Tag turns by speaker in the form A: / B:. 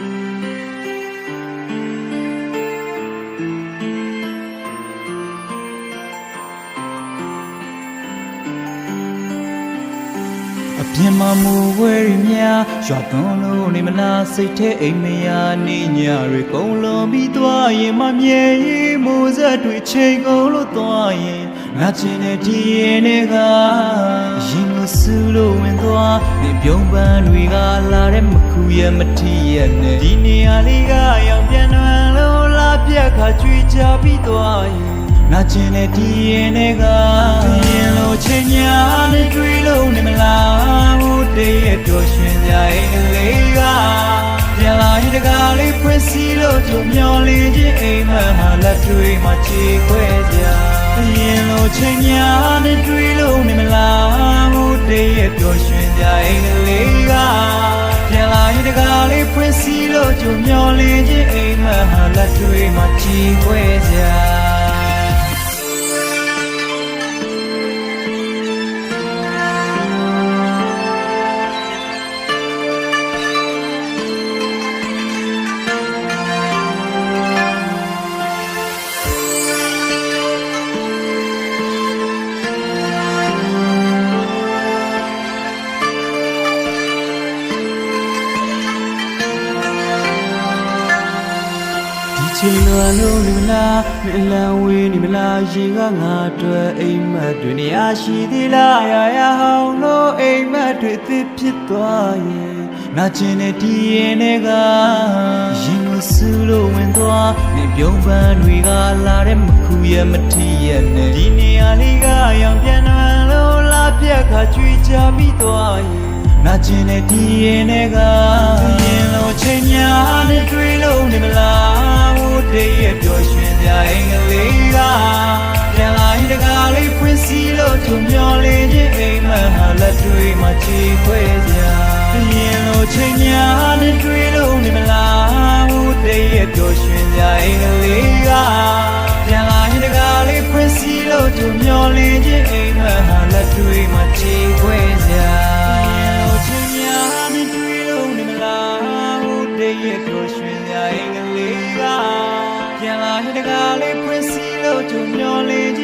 A: အ ပြင်မှာမူဝဲရများရွာသွန်းလို့နေမလားစိတ်ထဲအိမ်မယာနေညတွေကုန်လုံးပြီးသွားရင်မမြဲရင်မိုးဆက်တွေချိန်ကုန်လို့သွားရင်ငါချင်တဲ့ဒီရင်တွေကရင်ကိုစူးလို့ဝင်သွားနေပြုံးပန်းတွေကလာတဲ့မခုရဲ့မထီရဲ့နဲ့ဒီနေရာလေးကရောင်ပြန်နှွမ်းလို့လာပြက်ခါကြွေကြပြီးသွားရင်နာကျင်တဲ့ဒီရင်တွေက တည်းရဲ့ပျော်ရွှင်ကြရဲ့လေးကပြန်လာရင်တကားလေးဖွင့်စီလို့ကြုံမျောလေးချင်းအိမ်မက်ဟာလက်တွေမှာချေခွဲကြရင်လို့ချိန်ညာနဲ့တွေ့လို့နေမလားဟိုတည်းရဲ့ပျော်ရွှင်ကြရဲ့လေးကပြန်လာရင်တကားလေးဖွင့်စီလို့ကြုံမျောလေးချင်းအိမ်မက်ဟာလက်တွေမှာချေခွဲကြ ဒီချိန်လွန်လို့နေမလားမလန်ဝေးနေမလားရေကငါအတွက်အိမ်မက်တွေနေရာရှိသေးလားရာရာဟောင်းလို့အိမ်မက်တွေသစ်ဖြစ်သွားရင်ငါချင်တဲ့ဒီရင်တွေကရင်ကိုစူးလို့ဝင်သွားနေပြုံးပန်းတွေကလာတဲ့မခုရဲ့မထီရဲ့နဲ့ဒီနေရာလေးကရောင်ပြန်နှံလို့လာပြက်ခါကြွေကြပြီးသွားရင်ငါချင်တဲ့ဒီရင်တွေကရင်လို့ချိန်များနဲ့တွေ့လို့နေမလား ပျော်ရွှင်ကြအိမ်ကလေးကပြန်လာရင်တကားလေးဖွင့်စီလို့ကြုံမျောလေးချင်းအိမ်မက်ဟာလက်တွေမှာချေခွဲကြရင်လို့ချိန်များနဲ့တွေ့လို့နေမလားဟိုတည်းရဲ့ပျော်ရွှင်ကြအိမ်ကလေးကပြန်လာရင်တကားလေးဖွင့်စီလို့ကြုံမျောလေး